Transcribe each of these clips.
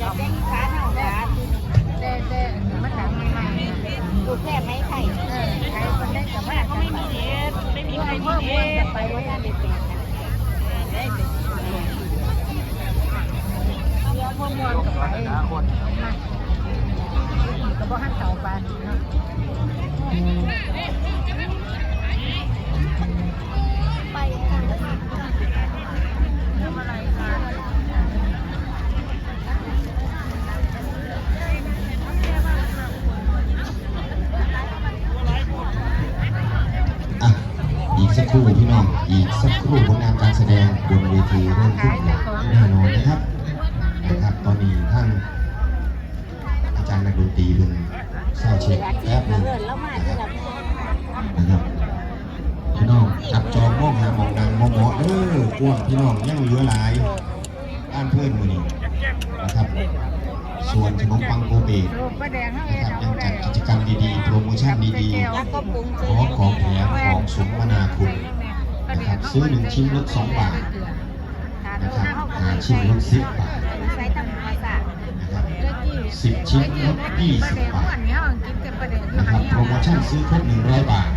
จะแจ้งฟ้าเท่าฟ้าแต่แต่มันดังใหม่ๆดูแค่ไม่ไข่ใครคนได้กับว่าก็ไม่มีเอสไม่มีใครมีเอสไปว่าจะได้เป็นได้เป็นเดี๋ยวพ่อมวนกับไปมาก็บ่หันเสาปเนาะไป อีกสักครู่พี่น้อง อีกสักครู่ผลงานการแสดงบนเวทีเริ่มขึ้นอย่างแน่นอนนะครับนะครับ ตอนนี้ท่านอาจารย์นักดนตรีเป็นเศร้าเช็คแป๊บนึงนแล้วมาที่เรานะครับพี่น้องจับจองมองหาหมองดังมองหมาะเออกว้างพี่น้องยังเหลือหลายบ้านเพื่อนมือนี้นะครับ ส่วนขนมปังโกเบกนะครับยังจัดกิจกรรมดีๆ โปรโมชั่นดีๆแล้วก็ปรุงขอของแถมของสมนาคุณนะครับซื้อหนึ่งชิ้นลดสองบาทนะครับหาชิ้นลดสิบบาทนะครับสิบชิ้นลดยี่สิบบาทนะครับโปรโมชั่นซื้อครบหนึ่งร้อยบาท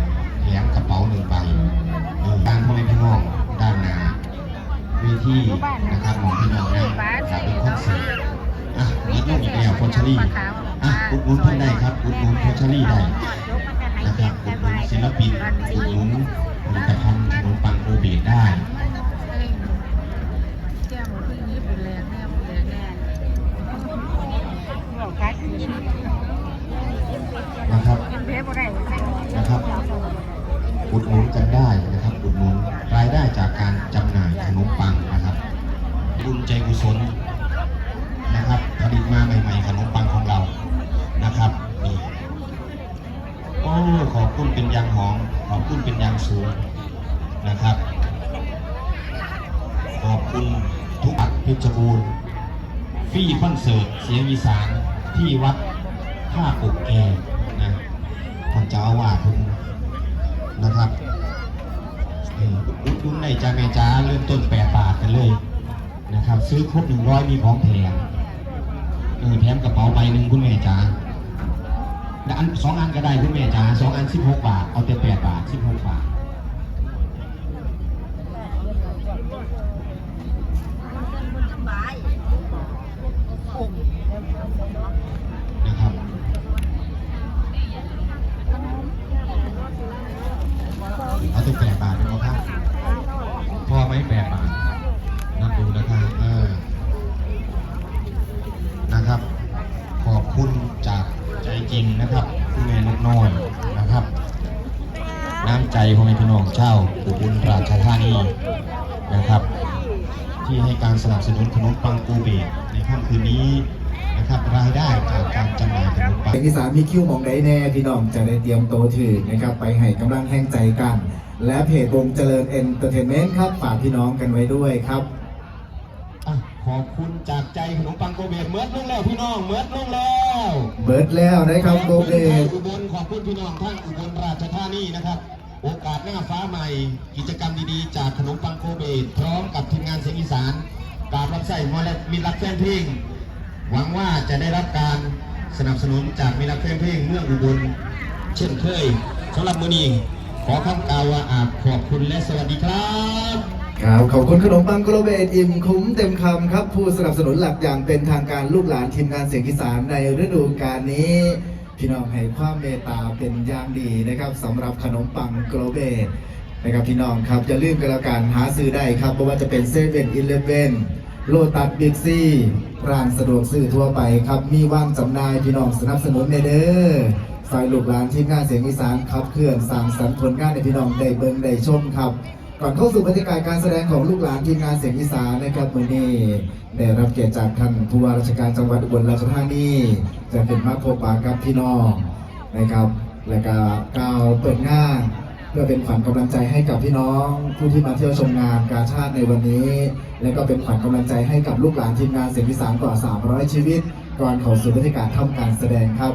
แถมกระเป๋าหนึ่งใบเออการพ่อแม่พี่น้องด้านหน้าเวทีนะครับมองพี่น้องนั่งจากเป็นคอนเสิร์ตอะมีลูก รี่ อะอุดหนุนเพิ่นได้ครับอุดหนุนพอชลี่ได้นะครับอุดหนุนศิลปินอุดหนุนผลิตภัณฑ์ขนมปังโอเบตได้นะครับนะครับอุดหนุนกันได้นะครับอุดหนุนรายได้จากการจำหน่ายขนมปังนะครับบุญใจกุศล ลิตมาใหม่ๆขนมปังของเรานะครับนี่โอ้ขอบคุณเป็นยางหอมขอบคุณเป็นยางสูงนะครับ ขอบคุณทุกอักเพชรบูรณ์ฟรีคอนเสิร์ตเสียงอีสานที่วัดท่ากุกแกนะท่านเจ้าอาวาสคุณนะครับเอ่ออุดหนุนในจ้าแม่จ้าเริ่มต้นแปดบาทกันเลยนะครับ ซื้อครบหนึ่งร้อยมีของแถม อแถมกระเป๋าใบหนึ่งคุณแม่จ้าอันสองอันก็ได้คุณแม่จ้าสองอันสิบหกบาท เอาแต่แปดบาทสิบหกบาทนะครับเอาตัวแปดบาทเป็นไหมครับ คุณจากใจจริงนะครับคุณแม่นกน้อยนะครับ น้ำใจพ่อแม่พี่น้องเช่าวอุบลราชธานีนะครับ ที่ให้การสนับสนุนขนมปังกูเบกในค่ำคืนนี้นะครับรายได้จากการจำหน่ายขนมปังเอกสารมีคิวมองใดแน่พี่น้องจะได้เตรียมโตถือนะครับไปให้กำลังแห่งใจกัน และเพจวงเจริญเอนเตอร์เทนเมนต์ครับฝากพี่น้องกันไว้ด้วยครับอะ ขอบคุณจากใจขนมปังโกเบตเมิร์ดลงแล้วพี่น้องเมิร์ดลงแล้วเบิร์ดแล้วนะครับโกเบขอบตคุณอุบลขอบคุณพี่น้องท่านอุบลราชธานีนะครับโอกาสหน้าฟ้าใหม่ กิจกรรมดีๆ จากขนมปังโกเบตพร้อมกับทีมงานเสียงอีสานกราบรับใส่มอและมีรักแฟนเพลงหวังว่าจะได้รับการสนับสนุนจากมีรักแฟนเพลงเมืองอุบลเช่นเคยสำหรับมือนี้ขอคำกล่าวว่าอาบขอบคุณและสวัสดีครับ ครับขอบคุณขนมปังกโลเบตอิ่มคุ้มเต็มคำครับ ผู้สนับสนุนหลักอย่างเป็นทางการลูกหลานทีมงานเสียงอีสานในฤดูกาลนี้ พี่น้องให้ความเมตตาเป็นอย่างดีนะครับสำหรับขนมปังกโลเบตนะครับพี่น้องครับจะลืมกันแล้วกันหาซื้อได้ครับไม่ว่าจะเป็นเซเว่นอีเลฟเว่นโลตัสบิ๊กซีร้านสะดวกซื้อทั่วไปครับ มีว่างจำหน่ายพี่น้องสนับสนุนในเด้อสายลูกหลานทีมงานเสียงอีสานขับเคลื่อนสร้างสรรค์ผลงานในพี่น้องได้เบิ่งได้ชมครับ ก่อนเข้าสู่บรรยากาศการแสดงของลูกหลานทีมงานเสียงอีสานนะครับวันนี้ได้รับเกียรติจากท่านผู้ว่าราชการจังหวัดอุบลราชธานีจะเป็นมาพบปะกับพี่น้องนะครับ และก็กล่าวเปิดงานเพื่อเป็นขวัญกำลังใจให้กับพี่น้องผู้ที่มาเที่ยวชมงานกาชาติในวันนี้ และก็เป็นขวัญกำลังใจให้กับลูกหลานทีมงานเสียงอีสานกว่า 300 ชีวิต ก่อนเข้าสู่บรรยากาศทำการแสดงครับ